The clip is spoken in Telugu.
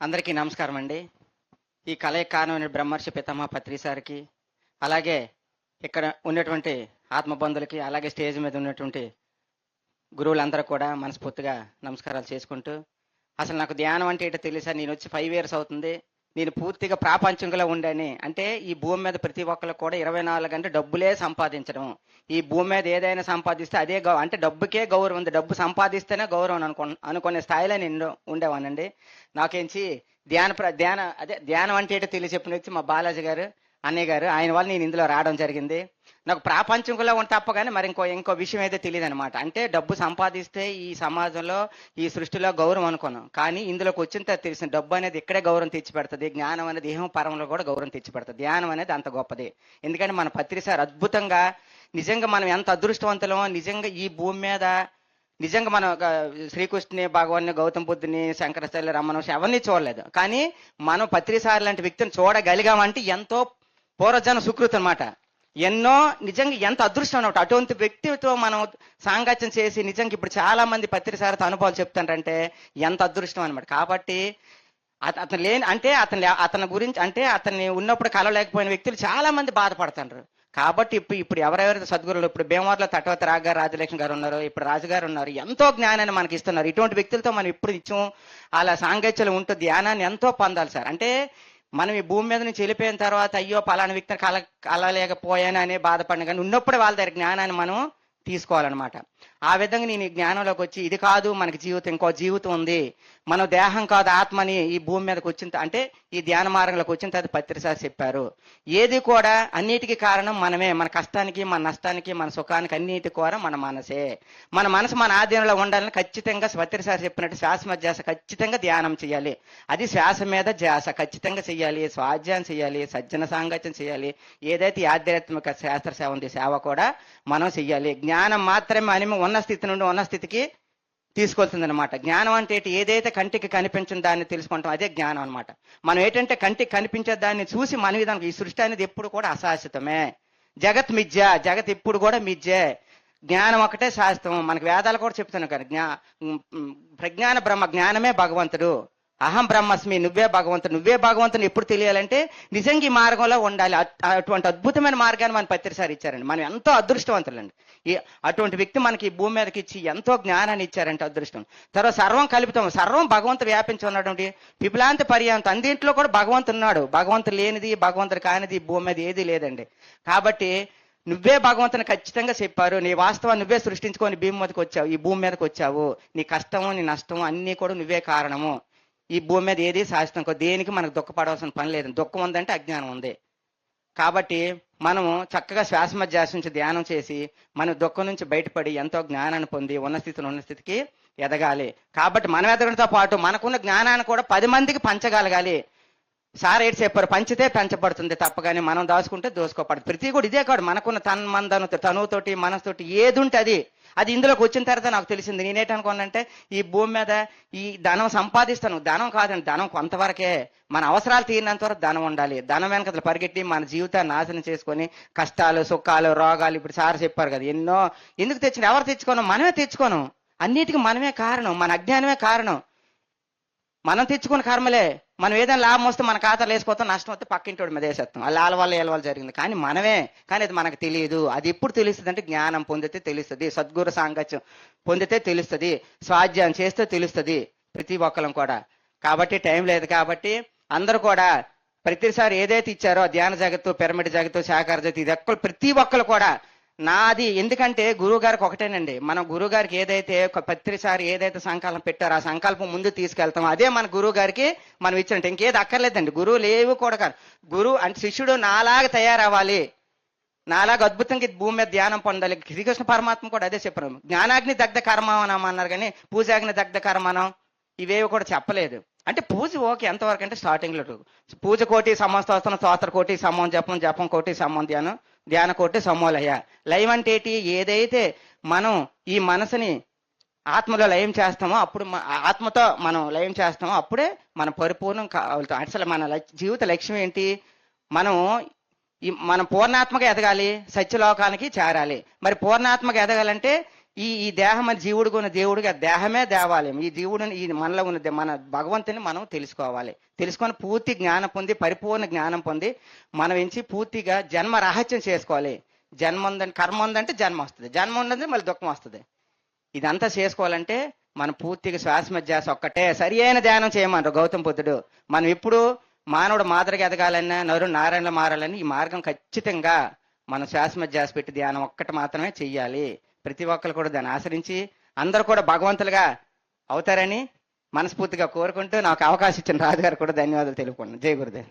అందరికీ నమస్కారం అండి. ఈ కలయ కారణమైన బ్రహ్మర్షి పితామహ పత్రిసారికి అలాగే ఇక్కడ ఉన్నటువంటి ఆత్మబంధులకి అలాగే స్టేజ్ మీద ఉన్నటువంటి గురువులందరూ కూడా మనస్ఫూర్తిగా నమస్కారాలు చేసుకుంటూ అసలు నాకు ధ్యానం అంటే ఏంటో తెలుసా నేను వచ్చి ఫైవ్ ఇయర్స్ అవుతుంది. నేను పూర్తిగా ప్రాపంచంలో ఉండని. అంటే ఈ భూమి మీద ప్రతి ఒక్కరు కూడా ఇరవై నాలుగు గంటలు డబ్బులే సంపాదించడం. ఈ భూమి మీద ఏదైనా సంపాదిస్తే అదే గౌ అంటే డబ్బుకే గౌరవం ఉంది. డబ్బు సంపాదిస్తేనే గౌరవం అనుకో అనుకునే స్థాయిలో నేను ఉండేవానండి. నాకేంచి ధ్యాన ప్ర ధ్యాన అదే ధ్యానం అంటే ఏంటో తెలియ చెప్పిన వచ్చి మా బాలాజీ గారు అన్నయ్య గారు ఆయన వల్ల నేను ఇందులో రావడం జరిగింది. నాకు ప్రాపంచంలో ఉంటే తప్ప కానీ మరి ఇంకో ఇంకో విషయం అయితే తెలియదు అనమాట అంటే డబ్బు సంపాదిస్తే ఈ సమాజంలో ఈ సృష్టిలో గౌరవం అనుకున్నాం కానీ ఇందులోకి వచ్చిన తర్వాత తెలిసిన డబ్బు అనేది ఇక్కడే గౌరవం తెచ్చిపెడుతుంది జ్ఞానం అనేది ఏహం పరంలో కూడా గౌరవం తెచ్చిపెడుతుంది. ధ్యానం అనేది అంత గొప్పది. ఎందుకంటే మన పత్రిసార్ అద్భుతంగా నిజంగా మనం ఎంత అదృష్టవంతులమో నిజంగా ఈ భూమి మీద నిజంగా మనం ఒక శ్రీకృష్ణుని భగవాన్ని గౌతమ బుద్ధుని శంకరాచార్య రమణ ఎవరిని చూడలేదు. కానీ మనం పత్రిసార్ లాంటి వ్యక్తిని చూడగలిగామంటే ఎంతో పూర్వజన సుకృతి అనమాట ఎన్నో నిజంగా ఎంత అదృష్టం అనమాట అటువంటి వ్యక్తితో మనం సాంగత్యం చేసి నిజంగా ఇప్పుడు చాలా మంది పత్రిసారితో అనుభవాలు చెప్తారంటే ఎంత అదృష్టం అనమాట కాబట్టి అత- అతను లేని అంటే అతను అతని గురించి అంటే అతన్ని ఉన్నప్పుడు కలవలేకపోయిన వ్యక్తులు చాలా మంది బాధపడుతున్నారు కాబట్టి ఇప్పుడు ఇప్పుడు ఎవరెవరైతే సద్గురులు ఇప్పుడు భీమవరంలో తటవత రాగ్ గారు రాజలక్ష్మి గారు ఉన్నారు ఇప్పుడు రాజుగారు ఉన్నారు ఎంతో జ్ఞానాన్ని మనకి ఇస్తున్నారు. ఇటువంటి వ్యక్తులతో మనం ఇప్పుడు ఇచ్చాం అలా సాంగత్యం ఉంటూ ధ్యానాన్ని ఎంతో పొందాలి సార్. అంటే మనం ఈ భూమి మీద నుంచి వెళ్ళిపోయిన తర్వాత అయ్యో పలానా వ్యక్తిని కల కలలేకపోయాను అనే బాధపడిన కానీ ఉన్నప్పుడు వాళ్ళ దగ్గర జ్ఞానాన్ని మనం తీసుకోవాలన్నమాట. ఆ విధంగా నేను ఈ జ్ఞానంలోకి వచ్చి ఇది కాదు మనకి జీవితం ఇంకో జీవితం ఉంది. మనం దేహం కాదు ఆత్మని ఈ భూమి మీదకి వచ్చిన అంటే ఈ ధ్యాన మార్గంలోకి వచ్చిన తర్వాత పత్రిసారి చెప్పారు. ఏది కూడా అన్నిటికీ కారణం మనమే. మన కష్టానికి మన నష్టానికి మన సుఖానికి అన్నిటి కూడా మన మనసే. మన మనసు మన ఆధీనంలో ఉండాలని ఖచ్చితంగా పత్రిసారి చెప్పినట్టు శ్వాస మీద ధ్యాస ఖచ్చితంగా ధ్యానం చేయాలి. అది శ్వాస మీద ధ్యాస ఖచ్చితంగా చేయాలి. స్వాధ్యాయం చేయాలి. సజ్జన సాంగత్యం చేయాలి. ఏదైతే ఆధ్యాత్మిక శాస్త్ర సేవ ఉంది సేవ కూడా మనం చెయ్యాలి జ్ఞానం మాత్రమే అని ఉన్న స్థితి నుండి ఉన్న స్థితికి తీసుకొస్తుంది అనమాట జ్ఞానం అంటే ఏదైతే కంటికి కనిపించిన దాన్ని తెలుసుకుంటాం అదే జ్ఞానం అన్నమాట. మనం ఏంటంటే కంటికి కనిపించే దాన్ని చూసి మన విధానం ఈ సృష్టి అనేది ఎప్పుడు కూడా అశాశ్వతమే. జగత్ మిథ్య జగత్ ఇప్పుడు కూడా మిథ్యే. జ్ఞానం ఒకటే శాస్త్రం మనకు వేదాలు కూడా చెప్తున్నాం కదా జ్ఞా ప్రజ్ఞాన బ్రహ్మ జ్ఞానమే భగవంతుడు. అహం బ్రహ్మస్మి నువ్వే భగవంతుడు. నువ్వే భగవంతుని ఎప్పుడు తెలియాలంటే నిజంగా ఈ మార్గంలో ఉండాలి. అటువంటి అద్భుతమైన మార్గాన్ని మన పత్రిసారి ఇచ్చారండి. మనం ఎంతో అదృష్టవంతులండి. ఈ అటువంటి వ్యక్తి మనకి ఈ భూమి మీదకి ఇచ్చి ఎంతో జ్ఞానాన్ని ఇచ్చారంటే అదృష్టం. తర్వాత సర్వం కలుపుతాం. సర్వం భగవంతుడు వ్యాపించి ఉన్నటువంటి విపులాంత పర్యాంత. అందింట్లో కూడా భగవంతుడు ఉన్నాడు. భగవంతుడు లేనిది భగవంతుడు కానిది భూమి మీద ఏది లేదండి. కాబట్టి నువ్వే భగవంతుని ఖచ్చితంగా చెప్పారు. నీ వాస్తవం నువ్వే సృష్టించుకొని భూమి మీదకి వచ్చావు. ఈ భూమి మీదకి వచ్చావు. నీ కష్టము నీ నష్టము అన్నీ కూడా నువ్వే కారణము. ఈ భూమి మీద ఏది శాశ్వతం కాదు. దేనికి మనకు దుఃఖపడవలసిన పని లేదు. దుఃఖం ఉందంటే అజ్ఞానం ఉంది. కాబట్టి మనము చక్కగా శ్వాస నుంచి ధ్యానం చేసి మన దుఃఖం నుంచి బయటపడి ఎంతో జ్ఞానాన్ని పొంది ఉన్న స్థితిలో ఉన్న స్థితికి ఎదగాలి. కాబట్టి మనం ఎదగడంతో పాటు మనకున్న జ్ఞానాన్ని కూడా పది మందికి పంచగలగాలి. సార్ ఏడు చెప్పారు పంచితే పెంచబడుతుంది తప్పగానే మనం దాచుకుంటే దోసుకోపడదు ప్రతి కూడా ఇదే కాదు మనకున్న తన్మందను తనువుతోటి మనసుతోటి ఏది ఉంటే అది. అది ఇందులోకి వచ్చిన తర్వాత నాకు తెలిసింది నేనేటనుకోనంటే ఈ భూమి మీద ఈ ధనం సంపాదిస్తాను. ధనం కాదండి ధనం కొంతవరకే. మన అవసరాలు తీరినంత వరకు ధనం ఉండాలి. ధనం వెనకతలు పరిగెట్టి మన జీవితాన్ని నాశనం చేసుకొని కష్టాలు సుఖాలు రోగాలు ఇప్పుడు సార్ చెప్పారు కదా ఎన్నో ఎందుకు తెచ్చిన ఎవరు తెచ్చుకోను? మనమే తెచ్చుకోను. అన్నిటికీ మనమే కారణం మన అజ్ఞానమే కారణం. మనం తెచ్చుకున్న కర్మలే. మనం ఏదైనా లాభం వస్తే మన ఖాతాలో వేసుకోతాం నష్టం వస్తే పక్కింటోడి మీద వేసేస్తాం. వాళ్ళ వాళ్ళ వల్ల ఏళ్ళ వల్ల జరిగింది. కానీ మనమే కానీ అది మనకు తెలియదు. అది ఎప్పుడు తెలుస్తుంది అంటే జ్ఞానం పొందితే తెలుస్తుంది. సద్గురు సాంగత్యం పొందితే తెలుస్తుంది. స్వాధ్యాయం చేస్తే తెలుస్తుంది ప్రతి ఒక్కరం కూడా. కాబట్టి టైం లేదు కాబట్టి అందరూ కూడా ప్రతిసారి ఏదైతే ఇచ్చారో ధ్యాన జగత్తు పిరమిడ్ జగత్తు శాకార జగత్తు ఇది ఒక్కరు ప్రతి ఒక్కరు కూడా నాది ఎందుకంటే గురువు గారికి ఒకటేనండి. మనం గురువు గారికి ఏదైతే ఒక ప్రతిసారి ఏదైతే సంకల్పం పెట్టారో ఆ సంకల్పం ముందు తీసుకెళ్తాం. అదే మన గురువు గారికి మనం ఇచ్చినట్టు. ఇంకేది అక్కర్లేదండి. గురువు లేవు కూడా కాదు. గురువు అంటే శిష్యుడు నాలాగా తయారవ్వాలి. నాలాగా అద్భుతంగా భూమి మీద ధ్యానం పొందాలి. శ్రీకృష్ణ పరమాత్మ కూడా అదే చెప్పారు. జ్ఞానాగ్ని దగ్ధ కర్మనం అన్నారు కానీ పూజాగ్ని దగ్ధ కర్మనం ఇవేవి కూడా చెప్పలేదు. అంటే పూజ ఓకే ఎంతవరకు అంటే స్టార్టింగ్లో. పూజ కోటి సమస్తోత్రం స్తోత్ర కోటి సమం జపం జపం కోటి సమం ధ్యానం. ధ్యాన కోటి సమోలయ లయం అంటే ఏంటి ఏదైతే మనం ఈ మనసుని ఆత్మలో లయం చేస్తామో అప్పుడు ఆత్మతో మనం లయం చేస్తామో అప్పుడే మన పరిపూర్ణం కావాలి అసలు మన లక్- జీవిత లక్ష్యం ఏంటి? మనం ఈ మనం పూర్ణాత్మక ఎదగాలి సత్యలోకానికి చేరాలి. మరి పూర్ణాత్మక ఎదగాలంటే ఈ ఈ దేహం అని జీవుడికి ఉన్న దేవుడికి ఆ దేహమే దేవాలయం. ఈ జీవుడిని ఈ మనలో ఉన్న మన భగవంతుని మనం తెలుసుకోవాలి. తెలుసుకొని పూర్తి జ్ఞానం పొంది పరిపూర్ణ జ్ఞానం పొంది మనం ఎంచి పూర్తిగా జన్మ రహస్యం చేసుకోవాలి. జన్మ ఉందంటే కర్మ ఉందంటే జన్మ వస్తుంది. జన్మ ఉందంటే మళ్ళీ దుఃఖం వస్తుంది. ఇదంతా చేసుకోవాలంటే మనం పూర్తిగా శ్వాస మీద ఒక్కటే సరి అయిన ధ్యానం చేయమన్నారు గౌతమ బుద్ధుడు. మనం ఇప్పుడు మానవుడు మాదిరిగా ఎదగాలన్నా నరు నారాయణలు మారాలని ఈ మార్గం ఖచ్చితంగా మనం శ్వాస మీద పెట్టి ధ్యానం ఒక్కటి మాత్రమే చెయ్యాలి. ప్రతి ఒక్కరు కూడా దాన్ని ఆశ్రయించి అందరూ కూడా భగవంతులుగా అవుతారని మనస్ఫూర్తిగా కోరుకుంటూ నాకు అవకాశం ఇచ్చిన రాజుగారు కూడా ధన్యవాదాలు తెలుపుకున్నాను జయ గురుదేవ్.